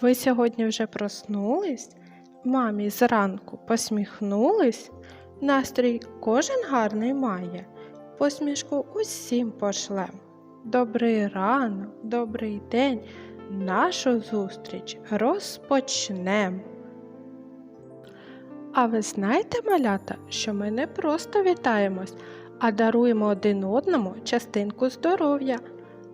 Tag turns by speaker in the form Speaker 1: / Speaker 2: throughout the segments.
Speaker 1: Ви сьогодні вже проснулись? Мамі зранку посміхнулись? Настрій кожен гарний має, посмішку усім пошлем. Добрий ранок, добрий день, нашу зустріч розпочнем. А ви знаєте, малята, що ми не просто вітаємось, а даруємо один одному частинку здоров'я.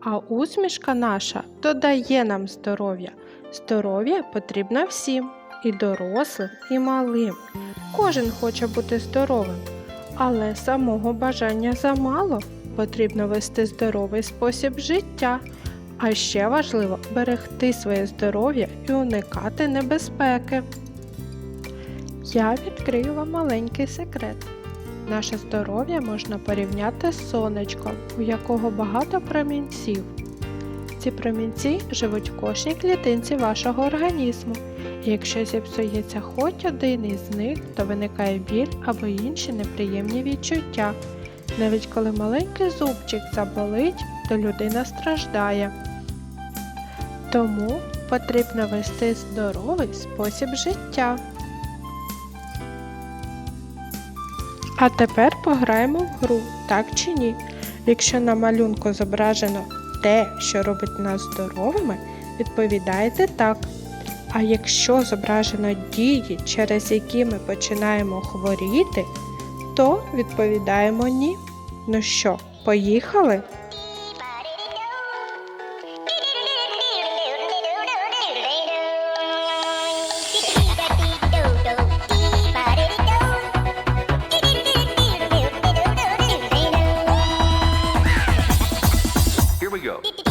Speaker 1: А усмішка наша додає нам здоров'я. Здоров'я потрібно всім, і дорослим, і малим. Кожен хоче бути здоровим, але самого бажання замало. Потрібно вести здоровий спосіб життя. А ще важливо берегти своє здоров'я і уникати небезпеки. Я відкрию вам маленький секрет. Наше здоров'я можна порівняти з сонечком, у якого багато промінців. Ці промінці живуть в кожній клітинці вашого організму, і якщо зіпсується хоч один із них, то виникає біль або інші неприємні відчуття. Навіть коли маленький зубчик заболить, то людина страждає. Тому потрібно вести здоровий спосіб життя. А тепер пограємо в гру, так чи ні? Якщо на малюнку зображено те, що робить нас здоровими, відповідаєте так. А якщо зображено дії, через які ми починаємо хворіти, то відповідаємо ні. Ну що, поїхали?
Speaker 2: Go.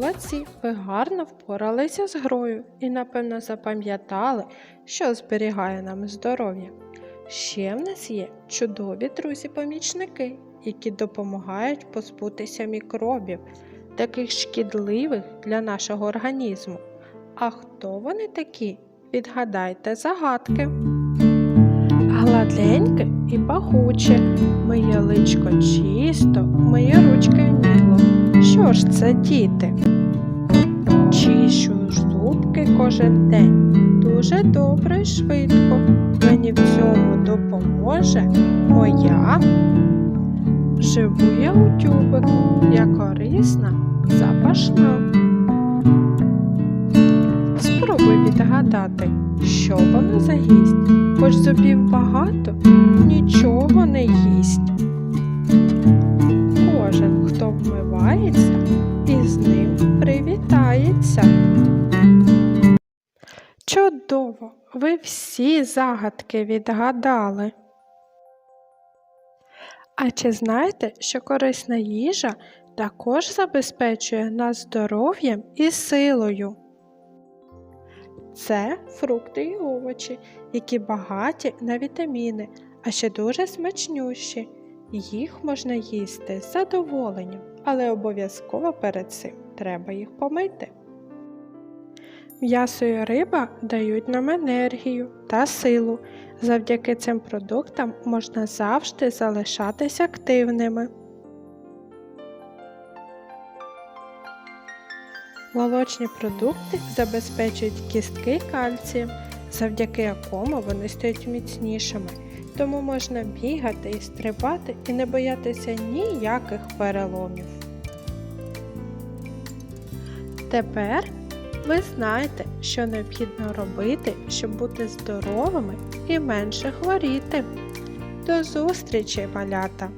Speaker 1: Молодці, ви гарно впоралися з грою і, напевно, запам'ятали, що зберігає нам здоров'я. Ще в нас є чудові друзі-помічники, які допомагають позбутися мікробів, таких шкідливих для нашого організму. А хто вони такі? Відгадайте загадки. Гладеньке і пахуче, моє личко чисто, мої ручки. Що ж це, діти? Чищу зубки кожен день, дуже добре і швидко. Мені в цьому допоможе моя. Живу я у тюбику, я корисна, запашна. Спробуй відгадати, що воно за гість, хоч зубів багато, ним привітається. Чудово! Ви всі загадки відгадали. А чи знаєте, що корисна їжа також забезпечує нас здоров'ям і силою? Це фрукти і овочі, які багаті на вітаміни, а ще дуже смачнющі. Їх можна їсти з задоволенням, але обов'язково перед цим треба їх помити. М'ясо і риба дають нам енергію та силу. Завдяки цим продуктам можна завжди залишатись активними. Молочні продукти забезпечують кістки кальцієм, завдяки якому вони стають міцнішими. Тому можна бігати і стрибати і не боятися ніяких переломів. Тепер ви знаєте, що необхідно робити, щоб бути здоровими і менше хворіти. До зустрічі, малята!